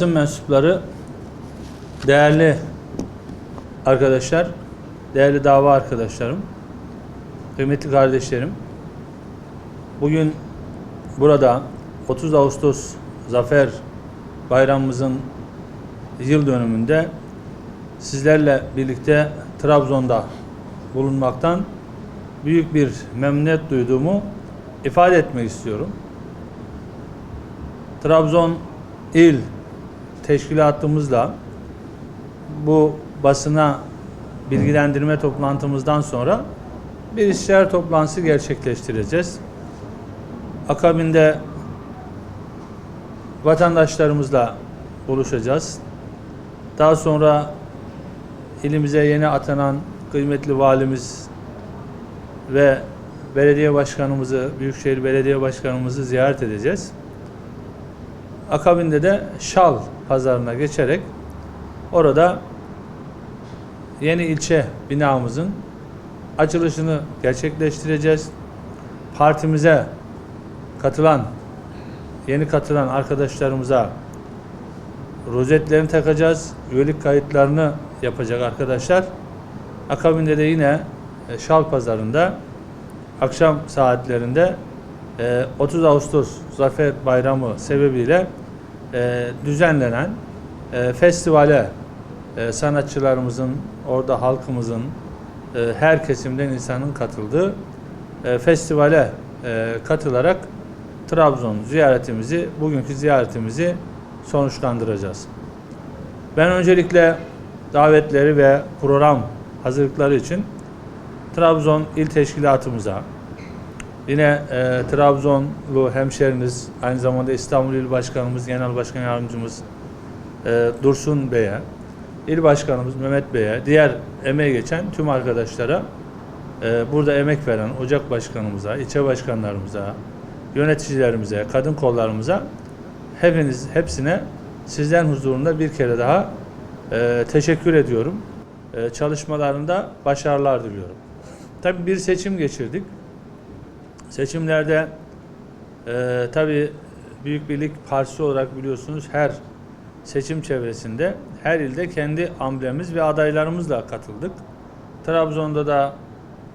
basın mensupları, değerli arkadaşlar, değerli dava arkadaşlarım, kıymetli kardeşlerim. Bugün burada 30 Ağustos Zafer Bayramımızın yıl dönümünde sizlerle birlikte Trabzon'da bulunmaktan büyük bir memnuniyet duyduğumu ifade etmek istiyorum. Trabzon İl Teşkilatımızla bu basına bilgilendirme toplantımızdan sonra bir işler toplantısı gerçekleştireceğiz. Akabinde vatandaşlarımızla buluşacağız. Daha sonra ilimize yeni atanan kıymetli valimiz ve belediye başkanımızı, Büyükşehir Belediye Başkanımızı ziyaret edeceğiz. Akabinde de Şal pazarına geçerek orada yeni ilçe binamızın açılışını gerçekleştireceğiz. Partimize katılan, yeni katılan arkadaşlarımıza rozetlerini takacağız. Üyelik kayıtlarını yapacak arkadaşlar. Akabinde de yine e, Şal Pazarı'nda akşam saatlerinde e, 30 Ağustos Zafer Bayramı sebebiyle e, düzenlenen e, festivale e, sanatçılarımızın, orada halkımızın, e, her kesimden insanın katıldığı e, festivale e, katılarak Trabzon ziyaretimizi, bugünkü ziyaretimizi sonuçlandıracağız. Ben öncelikle davetleri ve program hazırlıkları için Trabzon İl Teşkilatımıza, yine e, Trabzonlu hemşeriniz, aynı zamanda İstanbul İl Başkanımız, Genel Başkan Yardımcımız e, Dursun Bey'e, İl Başkanımız Mehmet Bey'e, diğer emeği geçen tüm arkadaşlara, e, burada emek veren Ocak Başkanımıza, ilçe başkanlarımıza, yöneticilerimize, kadın kollarımıza, hepiniz hepsine sizlerin huzurunda bir kere daha e, teşekkür ediyorum. E, çalışmalarında başarılar diliyorum. Tabii bir seçim geçirdik. Seçimlerde e, tabii Büyük Birlik Partisi olarak biliyorsunuz her seçim çevresinde her ilde kendi amblemimiz ve adaylarımızla katıldık. Trabzon'da da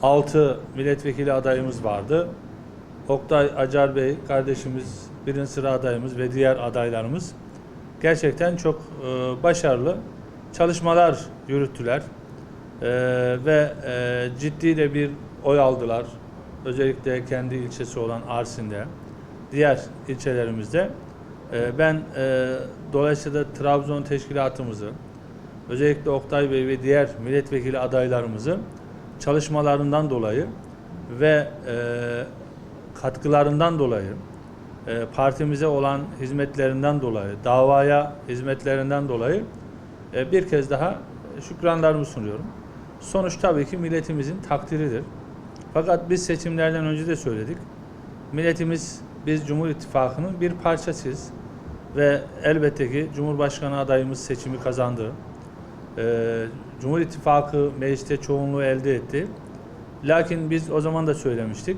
6 milletvekili adayımız vardı. Oktay Acar Bey kardeşimiz, birinci sıra adayımız ve diğer adaylarımız gerçekten çok e, başarılı çalışmalar yürüttüler. E, ve e, ciddi de bir oy aldılar. Özellikle kendi ilçesi olan Arsin'de, diğer ilçelerimizde. E, ben e, dolayısıyla Trabzon teşkilatımızı, özellikle Oktay Bey ve diğer milletvekili adaylarımızı çalışmalarından dolayı ve e, katkılarından dolayı, partimize olan hizmetlerinden dolayı, davaya hizmetlerinden dolayı bir kez daha şükranlarımı sunuyorum. Sonuç tabii ki milletimizin takdiridir. Fakat biz seçimlerden önce de söyledik. Milletimiz, biz Cumhur İttifakı'nın bir parçasıyız. Ve elbette ki Cumhurbaşkanı adayımız seçimi kazandı. Ee, Cumhur İttifakı mecliste çoğunluğu elde etti. Lakin biz o zaman da söylemiştik.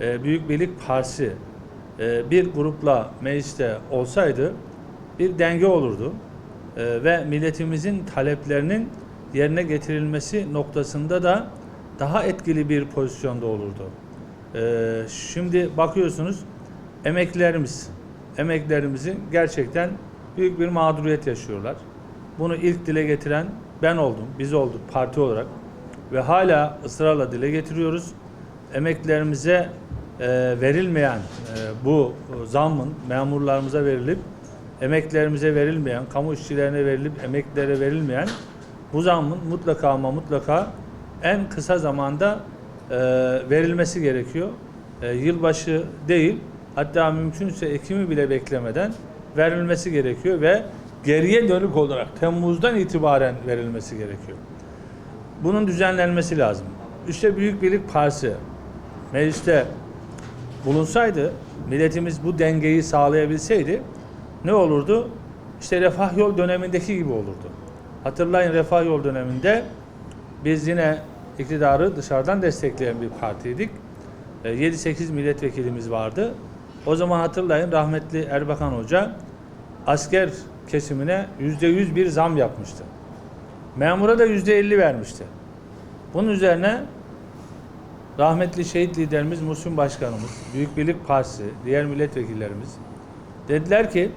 Ee, Büyük Birlik Partisi e, bir grupla mecliste olsaydı bir denge olurdu. Ee, ve milletimizin taleplerinin yerine getirilmesi noktasında da daha etkili bir pozisyonda olurdu. Ee, şimdi bakıyorsunuz emeklilerimiz, emeklilerimizin gerçekten büyük bir mağduriyet yaşıyorlar. Bunu ilk dile getiren ben oldum, biz olduk parti olarak ve hala ısrarla dile getiriyoruz. Emeklilerimize e, verilmeyen e, bu zammın memurlarımıza verilip emeklilerimize verilmeyen, kamu işçilerine verilip emeklilere verilmeyen bu zammın mutlaka ama mutlaka en kısa zamanda e, verilmesi gerekiyor. E, yılbaşı değil, hatta mümkünse Ekim'i bile beklemeden verilmesi gerekiyor ve geriye dönük olarak Temmuz'dan itibaren verilmesi gerekiyor. Bunun düzenlenmesi lazım. İşte Büyük Birlik Partisi mecliste bulunsaydı, milletimiz bu dengeyi sağlayabilseydi ne olurdu? İşte Refah Yol dönemindeki gibi olurdu. Hatırlayın Refah Yol döneminde biz yine iktidarı dışarıdan destekleyen bir partiydik. E, 7-8 milletvekilimiz vardı. O zaman hatırlayın rahmetli Erbakan Hoca asker kesimine yüzde yüz bir zam yapmıştı. Memura da yüzde elli vermişti. Bunun üzerine rahmetli şehit liderimiz Muhsin Başkanımız, Büyük Birlik Partisi, diğer milletvekillerimiz dediler ki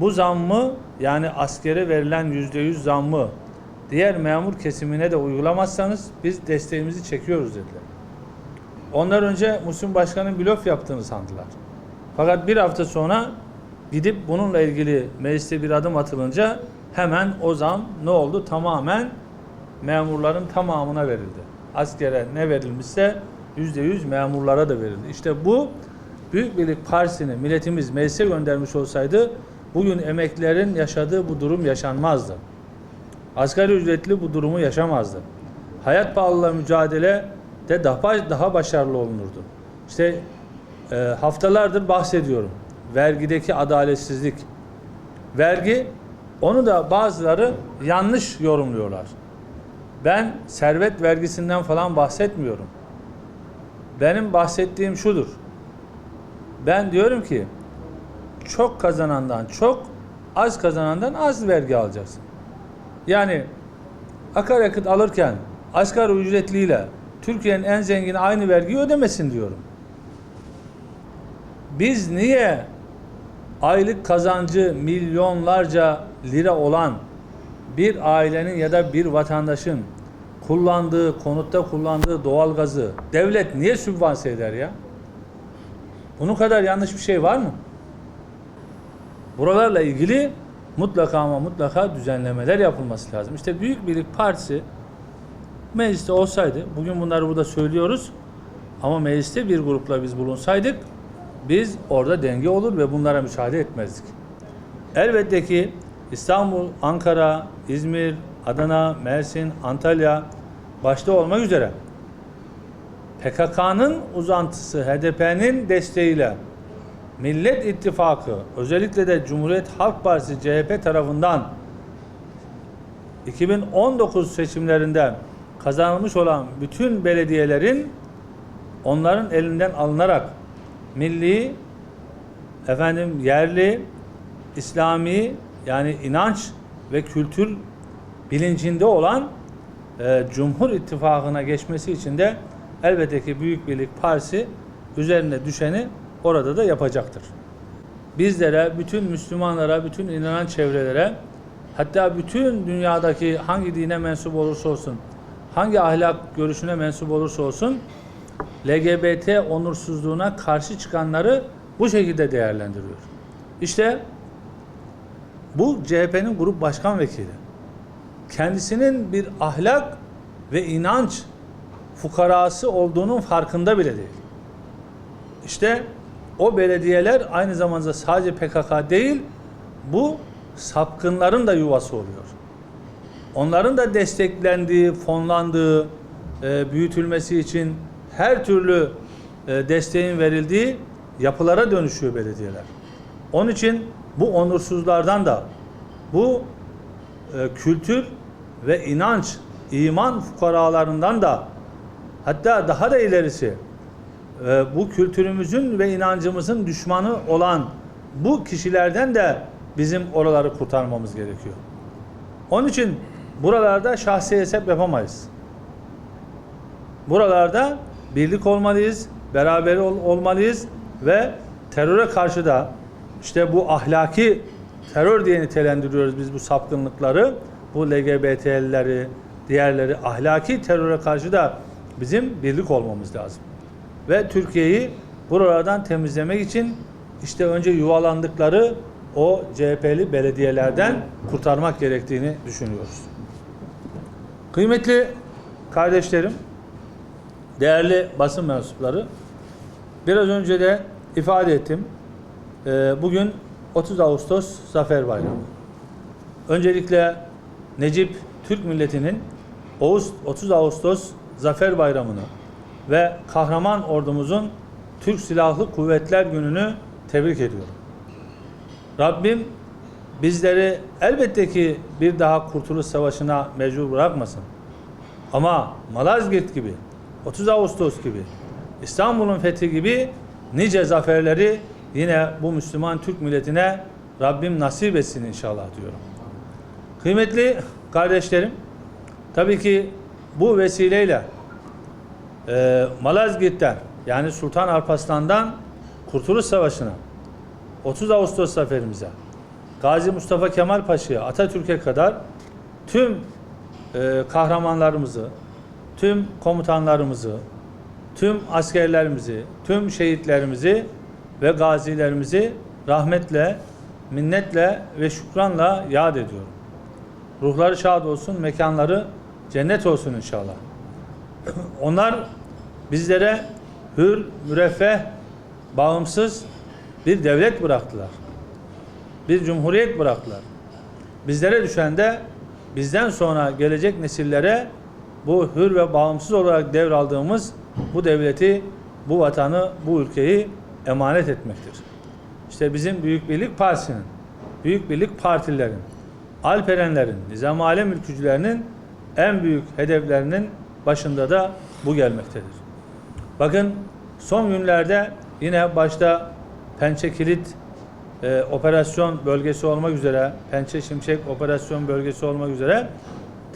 bu zammı yani askere verilen yüzde yüz zammı diğer memur kesimine de uygulamazsanız biz desteğimizi çekiyoruz dediler. Onlar önce Muhsin Başkan'ın blöf yaptığını sandılar. Fakat bir hafta sonra gidip bununla ilgili mecliste bir adım atılınca hemen o zam ne oldu? Tamamen memurların tamamına verildi. Askere ne verilmişse yüzde yüz memurlara da verildi. İşte bu Büyük Birlik Partisi'ni milletimiz meclise göndermiş olsaydı bugün emeklilerin yaşadığı bu durum yaşanmazdı. Asgari ücretli bu durumu yaşamazdı. Hayat pahalılığa mücadele de daha, daha başarılı olunurdu. İşte e, haftalardır bahsediyorum. Vergideki adaletsizlik. Vergi onu da bazıları yanlış yorumluyorlar. Ben servet vergisinden falan bahsetmiyorum. Benim bahsettiğim şudur. Ben diyorum ki çok kazanandan çok, az kazanandan az vergi alacaksın. Yani akaryakıt alırken asgari ücretliyle Türkiye'nin en zengini aynı vergiyi ödemesin diyorum. Biz niye aylık kazancı milyonlarca lira olan bir ailenin ya da bir vatandaşın kullandığı, konutta kullandığı doğalgazı devlet niye sübvanse eder ya? Bunun kadar yanlış bir şey var mı? Buralarla ilgili mutlaka ama mutlaka düzenlemeler yapılması lazım. İşte Büyük Birlik Partisi mecliste olsaydı, bugün bunları burada söylüyoruz ama mecliste bir grupla biz bulunsaydık biz orada denge olur ve bunlara müsaade etmezdik. Elbette ki İstanbul, Ankara, İzmir, Adana, Mersin, Antalya başta olmak üzere PKK'nın uzantısı HDP'nin desteğiyle Millet İttifakı özellikle de Cumhuriyet Halk Partisi CHP tarafından 2019 seçimlerinde kazanılmış olan bütün belediyelerin onların elinden alınarak milli efendim yerli İslami yani inanç ve kültür bilincinde olan e, Cumhur İttifakı'na geçmesi için de elbette ki Büyük Birlik Partisi üzerine düşeni orada da yapacaktır. Bizlere, bütün Müslümanlara, bütün inanan çevrelere hatta bütün dünyadaki hangi dine mensup olursa olsun, hangi ahlak görüşüne mensup olursa olsun LGBT onursuzluğuna karşı çıkanları bu şekilde değerlendiriyor. İşte bu CHP'nin grup başkan vekili. Kendisinin bir ahlak ve inanç fukarası olduğunun farkında bile değil. İşte o belediyeler aynı zamanda sadece PKK değil, bu sapkınların da yuvası oluyor. Onların da desteklendiği, fonlandığı, e, büyütülmesi için her türlü e, desteğin verildiği yapılara dönüşüyor belediyeler. Onun için bu onursuzlardan da bu e, kültür ve inanç, iman fukaralarından da hatta daha da ilerisi bu kültürümüzün ve inancımızın düşmanı olan bu kişilerden de bizim oraları kurtarmamız gerekiyor. Onun için buralarda şahsi hesap yapamayız. Buralarda birlik olmalıyız, beraber ol, olmalıyız ve teröre karşı da işte bu ahlaki terör diye nitelendiriyoruz biz bu sapkınlıkları, bu LGBT'lileri, diğerleri ahlaki teröre karşı da bizim birlik olmamız lazım. Ve Türkiye'yi buralardan temizlemek için işte önce yuvalandıkları o CHP'li belediyelerden kurtarmak gerektiğini düşünüyoruz. Kıymetli kardeşlerim, değerli basın mensupları, biraz önce de ifade ettim. Ee, Bugün 30 Ağustos Zafer Bayramı. Öncelikle Necip Türk milletinin Oğuz 30 Ağustos Zafer Bayramı'nı ve kahraman ordumuzun Türk Silahlı Kuvvetler Günü'nü tebrik ediyorum. Rabbim bizleri elbette ki bir daha Kurtuluş Savaşı'na mecbur bırakmasın. Ama Malazgirt gibi, 30 Ağustos gibi, İstanbul'un fethi gibi nice zaferleri yine bu Müslüman Türk milletine Rabbim nasip etsin inşallah diyorum. Kıymetli kardeşlerim, tabii ki bu vesileyle e, Malazgirt'ten yani Sultan Alparslan'dan Kurtuluş Savaşı'na 30 Ağustos zaferimize Gazi Mustafa Kemal Paşa'ya Atatürk'e kadar tüm e, kahramanlarımızı, tüm komutanlarımızı, tüm askerlerimizi, tüm şehitlerimizi ve gazilerimizi rahmetle, minnetle ve şükranla yad ediyorum. Ruhları şad olsun, mekanları cennet olsun inşallah. Onlar bizlere hür, müreffeh, bağımsız bir devlet bıraktılar. Bir cumhuriyet bıraktılar. Bizlere düşen de bizden sonra gelecek nesillere bu hür ve bağımsız olarak devraldığımız bu devleti, bu vatanı, bu ülkeyi emanet etmektir. İşte bizim Büyük Birlik Partisi'nin, Büyük Birlik Partilerin, Alperenlerin, Nizam Alem ülkücülerinin en büyük hedeflerinin başında da bu gelmektedir. Bakın son günlerde yine başta Pençe Kilit e, operasyon bölgesi olmak üzere, Pençe Şimşek operasyon bölgesi olmak üzere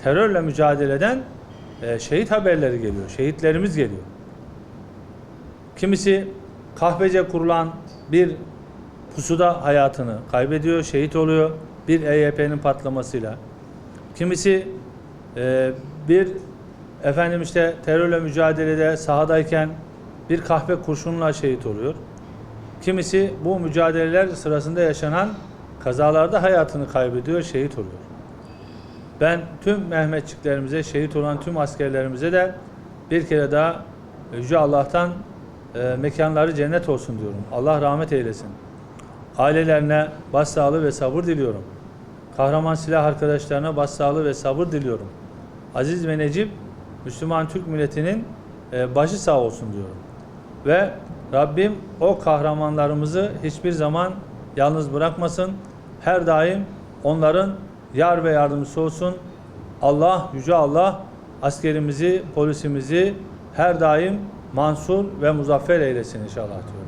terörle mücadeleden e, şehit haberleri geliyor. Şehitlerimiz geliyor. Kimisi kahvece kurulan bir pusuda hayatını kaybediyor, şehit oluyor bir EYP'nin patlamasıyla. Kimisi e, bir efendim işte terörle mücadelede sahadayken bir kahve kurşunla şehit oluyor. Kimisi bu mücadeleler sırasında yaşanan kazalarda hayatını kaybediyor, şehit oluyor. Ben tüm Mehmetçiklerimize, şehit olan tüm askerlerimize de bir kere daha Yüce Allah'tan e, mekanları cennet olsun diyorum. Allah rahmet eylesin. Ailelerine başsağlığı ve sabır diliyorum. Kahraman silah arkadaşlarına başsağlığı ve sabır diliyorum. Aziz ve Necip, Müslüman Türk milletinin e, başı sağ olsun diyorum. Ve Rabbim o kahramanlarımızı hiçbir zaman yalnız bırakmasın. Her daim onların yar ve yardımcısı olsun. Allah, Yüce Allah askerimizi, polisimizi her daim mansur ve muzaffer eylesin inşallah diyorum.